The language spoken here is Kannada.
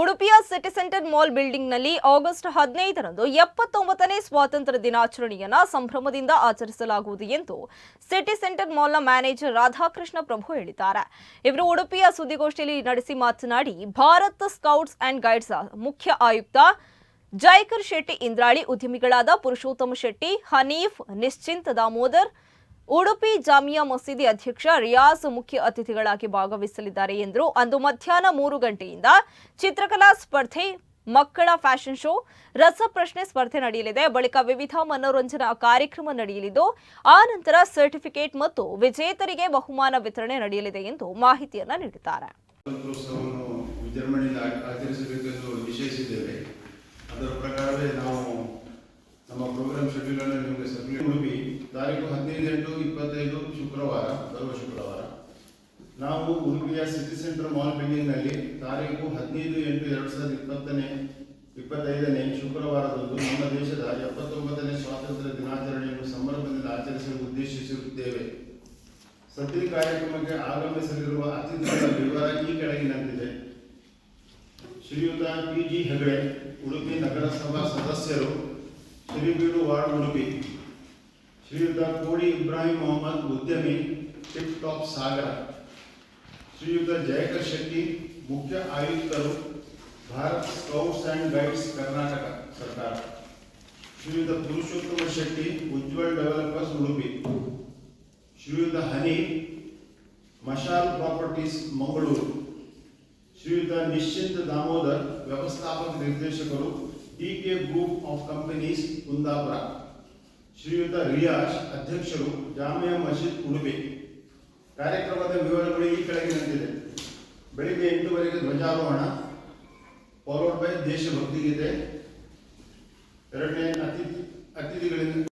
ಉಡುಪಿಯ ಸಿಟಿ ಸೆಂಟರ್ ಮಾಲ್ ಬಿಲ್ಡಿಂಗ್ನಲ್ಲಿ ಆಗಸ್ಟ್ ಹದಿನೈದರಂದು ಎಪ್ಪತ್ತೊಂಬತ್ತನೇ ಸ್ವಾತಂತ್ರ್ಯ ದಿನಾಚರಣೆಯನ್ನು ಸಂಭ್ರಮದಿಂದ ಆಚರಿಸಲಾಗುವುದು ಎಂದು ಸಿಟಿ ಸೆಂಟರ್ ಮಾಲ್ನ ಮ್ಯಾನೇಜರ್ ರಾಧಾಕೃಷ್ಣ ಪ್ರಭು ಹೇಳಿದ್ದಾರೆ. ಇವರು ಉಡುಪಿಯ ಸುದ್ದಿಗೋಷ್ಠಿಯಲ್ಲಿ ನಡೆಸಿ ಮಾತನಾಡಿ, ಭಾರತ್ ಸ್ಕೌಟ್ಸ್ ಅಂಡ್ ಗೈಡ್ಸ್ ಮುಖ್ಯ ಆಯುಕ್ತ ಜೈಕರ್ ಶೆಟ್ಟಿ ಇಂದ್ರಾಳಿ, ಉದ್ಯಮಿಗಳಾದ ಪುರುಷೋತ್ತಮ ಶೆಟ್ಟಿ, ಹನೀಫ್, ನಿಶ್ಚಿಂತ ದಾಮೋದರ್ ಉಡುಪಿ ಜಾಮಿಯಾ ಮಸೀದಿ ಅಧ್ಯಕ್ಷ ರಿಯಾಜ್ ಮುಖ್ಯ ಅತಿಥಿಗಳಾಗಿ ಭಾಗವಹಿಸಲಿದ್ದಾರೆ ಎಂದರು. ಅಂದು ಮಧ್ಯಾಹ್ನ ಮೂರು ಗಂಟೆಯಿಂದ ಚಿತ್ರಕಲಾ ಸ್ಪರ್ಧೆ, ಮಕ್ಕಳ ಫ್ಯಾಷನ್ ಶೋ, ರಸಪ್ರಶ್ನೆ ಸ್ಪರ್ಧೆ ನಡೆಯಲಿದೆ. ಬಳಿಕ ವಿವಿಧ ಮನೋರಂಜನಾ ಕಾರ್ಯಕ್ರಮ ನಡೆಯಲಿದ್ದು, ಆ ನಂತರ ಸರ್ಟಿಫಿಕೇಟ್ ಮತ್ತು ವಿಜೇತರಿಗೆ ಬಹುಮಾನ ವಿತರಣೆ ನಡೆಯಲಿದೆ ಎಂದು ಮಾಹಿತಿಯನ್ನು ನೀಡಿದ್ದಾರೆ. ಅದರ ನಾವು ಉಡುಪಿಯ ಸಿಟಿ ಸೆಂಟರ್ ಮಾಲ್ ಬಿಲ್ಡಿಂಗ್ನಲ್ಲಿ ತಾರೀಕು ಹದಿನೈದು ಎಂಟು ಎರಡು ಸಾವಿರದ ಇಪ್ಪತ್ತನೇ, ಇಪ್ಪತ್ತೈದನೇ ಶುಕ್ರವಾರದಂದು ನಮ್ಮ ದೇಶದ ಎಪ್ಪತ್ತೊಂಬತ್ತನೇ ಸ್ವಾತಂತ್ರ್ಯ ದಿನಾಚರಣೆಯನ್ನು ಸಂಭ್ರಮದಿಂದ ಆಚರಿಸಲು ಉದ್ದೇಶಿಸಿರುತ್ತೇವೆ. ಸದ್ಯ ಕಾರ್ಯಕ್ರಮಕ್ಕೆ ಆಗಮಿಸಲಿರುವ ಅತಿಥಿಗಳ ವಿವರ ಈ ಕೆಳಗಿನಂತಿದೆ. ಶ್ರೀಯುತ ಪಿ ಜಿ ಹೆಗಡೆ, ಉಡುಪಿ ನಗರಸಭಾ ಸದಸ್ಯರು ಶ್ರೀಬೀಡು ವಾರ್ಡ್ ಉಡುಪಿ, ಶ್ರೀಯುತ ಕೋಡಿ ಇಬ್ರಾಹಿಂ ಮೊಹಮ್ಮದ್ ಉದ್ಯಮಿ, ಟಿಪ್ ಟಾಪ್ ಸಾಗರ. ಶ್ರೀಯುತ ಜಯಕರ್ ಶೆಟ್ಟಿ ಮುಖ್ಯ ಆಯುಕ್ತರು Bharat scouts and guides Karnataka ಸರ್ಕಾರ ಶ್ರೀಯುತ ಪುರುಷೋತ್ತಮ ಶೆಟ್ಟಿ ಉಜ್ವಲ್ ಡೆವಲಪರ್ಸ್ ಉಡುಪಿ ಶ್ರೀಯುತ ಹನಿ ಮಶಾಲ್ ಪ್ರಾಪರ್ಟೀಸ್ ಮಂಗಳೂರು ಶ್ರೀಯುತ ನಿಶ್ಚಿಂತ್ ದಾಮೋದರ್ ವ್ಯವಸ್ಥಾಪಕ ನಿರ್ದೇಶಕರು D K group of companies Kundapura ಶ್ರೀಯುತ ರಿಯಾಜ್ ಅಧ್ಯಕ್ಷರು ಜಾಮಿಯಾ ಮಸೀದ್ ಉಡುಪಿ ಕಾರ್ಯಕ್ರಮದ ವಿವರಗಳು ಈ ಕೆಳಗಿನಂತಿದೆ ಬೆಳಿಗ್ಗೆ ಎಂಟುವರೆಗೆ ಧ್ವಜಾರೋಹಣ ಫಾಲೋಡ್ ಬೈ ದೇಶಭಕ್ತಿ ಗೀತೆ. ಎರಡನೇ ಅತಿಥಿ ಅತಿಥಿಗಳಿಂದ